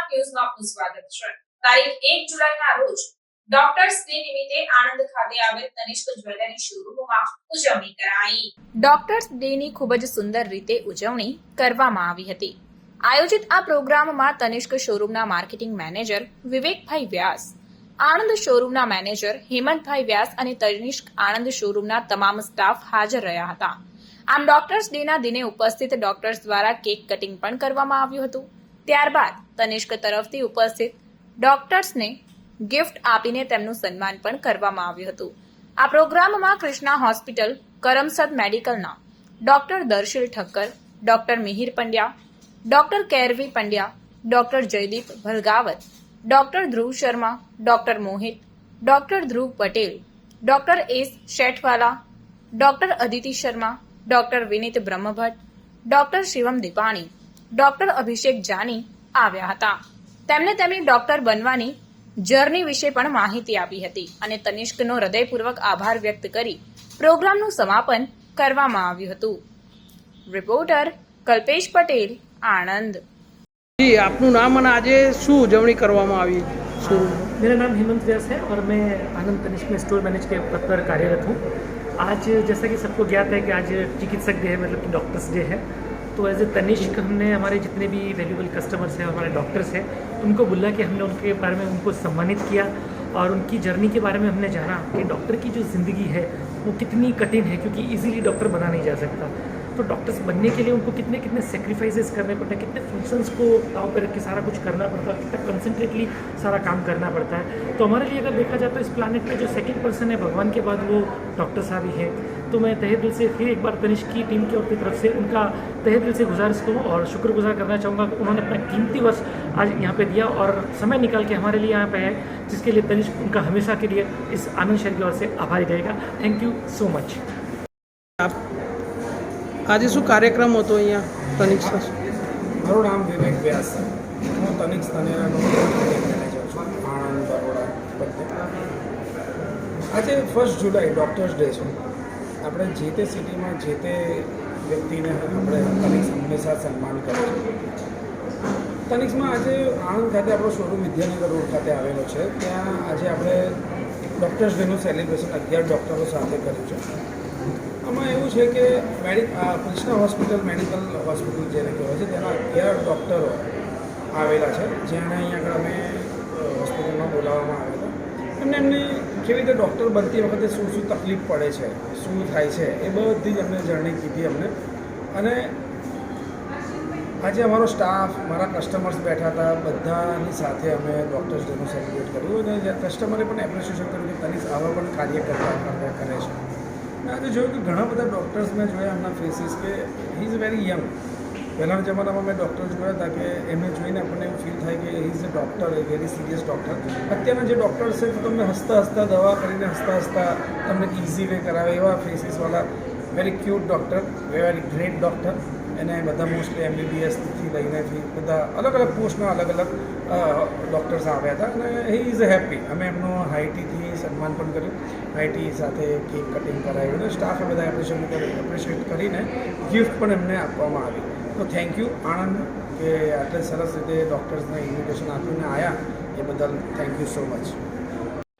ન્યૂઝમાં આપનું સ્વાગત છે. તારીખ એક જુલાઈના રોજ ડે ડે ની મેનેજર વિવેકભાઈ વ્યાસ, આણંદ શોરૂમના મેનેજર હેમંતભાઈ વ્યાસ અને તનિષ્ક આણંદ શોરૂમના તમામ સ્ટાફ હાજર રહ્યા હતા. આમ ડોક્ટર્સ ડેના દિને ઉપસ્થિત ડોક્ટર્સ દ્વારા કેક કટિંગ પણ કરવામાં આવ્યું હતું. ત્યારબાદ તનિષ્ક તરફથી ઉપસ્થિત ડોક્ટર્સને ગિફ્ટ આપીને તેમનું સન્માન પણ કરવામાં આવ્યું હતું. આ પ્રોગ્રામમાં Krishna hospital, Karamsad મેડિકલના doctor Darshil Thakkar, doctor Mihir Pandya, doctor Keravi Pandya, doctor Jaydeep Bhalgavat, doctor Dhruv Sharma, doctor Mohit, doctor Dhruv Patel, doctor S Shethwala, doctor Aditi Sharma, doctor Vineet Brahmbhatt, doctor Shivam Dipani doctor Abhishek Jani આવ્યા હતા તેમણે તેમની doctor બનવાની journey વિશે પણ માહિતી આપી હતી અને તનિષ્કનો હૃદયપૂર્વક આભાર વ્યક્ત કરી પ્રોગ્રામનું સમાપન કરવામાં આવ્યું હતું રિપોર્ટર કલ્પેશ પટેલ આણંદ જી આપનું નામ અને આજે શું ઉજવણી કરવામાં આવી શોરૂમ मेरा नाम हेमंत व्यास है और मैं आनंद तनिष्क में स्टोर मैनेज के पद पर कार्यरत हूँ आज जैसा कि सबको ज्ञात है कि आज चिकित्सक डे है मतलब कि डॉक्टर्स डे है तो एज ए तनिष्क हमने हमारे जितने भी वैल्यूबल कस्टमर्स हैं, हमारे डॉक्टर्स हैं, उनको बुला के हमने उनके बारे में उनको सम्मानित किया और उनकी जर्नी के बारे में हमने जाना कि डॉक्टर की जो ज़िंदगी है, वो कितनी कठिन है, क्योंकि इजीली डॉक्टर बना नहीं जा सकता। तो डॉक्टर्स बनने के लिए उनको कितने कितने सेक्रीफाइसेस करने पड़ते हैं, कितने फ़ंक्शंस को दाव पर रख के सारा कुछ करना पड़ता है, कितना कंसंट्रेटली सारा काम करना पड़ता है। तो हमारे लिए अगर देखा जाए तो इस प्लानट में जो सेकेंड पर्सन है भगवान के बाद वो डॉक्टर साहब ही हैं। तो मैं तहे दिल से फिर एक बार तनिष्क की टीम की ओर की तरफ़ से उनका तहे दिल से गुजारिश करूँ और शुक्रगुजार करना चाहूँगा कि उन्होंने अपना कीमती वर्ष आज यहाँ पे दिया और समय निकाल के हमारे लिए यहाँ पे है, जिसके लिए तनिष्क उनका हमेशा के लिए इस आनंद शहर की ओर से आभारी रहेगा। थैंक यू सो मच આજે શું કાર્યક્રમ હતો અહીંયા તનિક્ષા મારું નામ વિવેક વ્યાસ હું તનિક સ્તનેરાનો મેનેજર છું આણંદ, બરોડા આજે ફર્સ્ટ જુલાઈ ડૉક્ટર્સ ડે છે. આપણે જે તે સિટીમાં જે તે વ્યક્તિને આપણે તનિક્સ હંમેશા સન્માન કરે છે તનિક્સમાં આજે આણંદ ખાતે આપણો શોરૂમ વિદ્યાનગર રોડ ખાતે આવેલો છે. ત્યાં આજે આપણે ડૉક્ટર્સ ડેનું સેલિબ્રેશન અગિયાર ડૉક્ટરો સાથે કર્યું છે. આમાં એવું છે કે medic Krishna hospital, medical hospital જેને કહેવાય છે તેના અગિયાર ડૉક્ટરો આવેલા છે, જેને અહીંયા આગળ અમે હોસ્પિટલમાં બોલાવવામાં આવેલા એમને એમની કેવી રીતે ડૉક્ટર બનતી વખતે શું શું તકલીફ પડે છે, શું થાય છે, એ બધી જ અમને જર્ની કીધી અમને. અને આજે અમારો સ્ટાફ, મારા કસ્ટમર્સ બેઠા હતા, બધાની સાથે અમે ડૉક્ટર્સ ડેનું સેલિબ્રેટ કર્યું. અને કસ્ટમરે પણ એપ્રિશિએશન કર્યું કે તનિષ આવા પણ કાર્ય કરતા કરે છે. મેં આજે જોયું કે ઘણા બધા ડૉક્ટર્સ મેં જોયા એમના ફેસીસ કે હી ઇઝ વેરી યંગ પહેલાંના જમાનામાં મેં ડૉક્ટર જોયા હતા કે એમને જોઈને આપણને એવું ફીલ થાય કે he is a doctor a very serious doctor અત્યારના જે ડૉક્ટર્સ છે તો તમને હસતા હસતા દવા કરીને હસતા હસતા તમને ઇઝી વે કરાવે એવા ફેસીસવાળા very cute doctor very great doctor એને બધા મોસ્ટલી એમબીબીએસથી લઈને બધા અલગ અલગ પોસ્ટના અલગ અલગ ડૉક્ટર્સ આવ્યા હતા અને હી ઇઝ હેપી અમે એમનો હાઈટીથી સન્માન પણ કર્યું. હાઈટી સાથે કેક કટિંગ કરાવ્યું અને સ્ટાફે બધા એપ્રિશિએટ કરી એપ્રિશિએટ કરીને ગિફ્ટ પણ એમને આપવામાં આવી. તો થેન્ક યુ આણંદ, કે આટલે સરસ રીતે ડૉક્ટર્સને ઇન્વિટેશન આપીને આવ્યા એ બદલ થેન્ક યુ સો મચ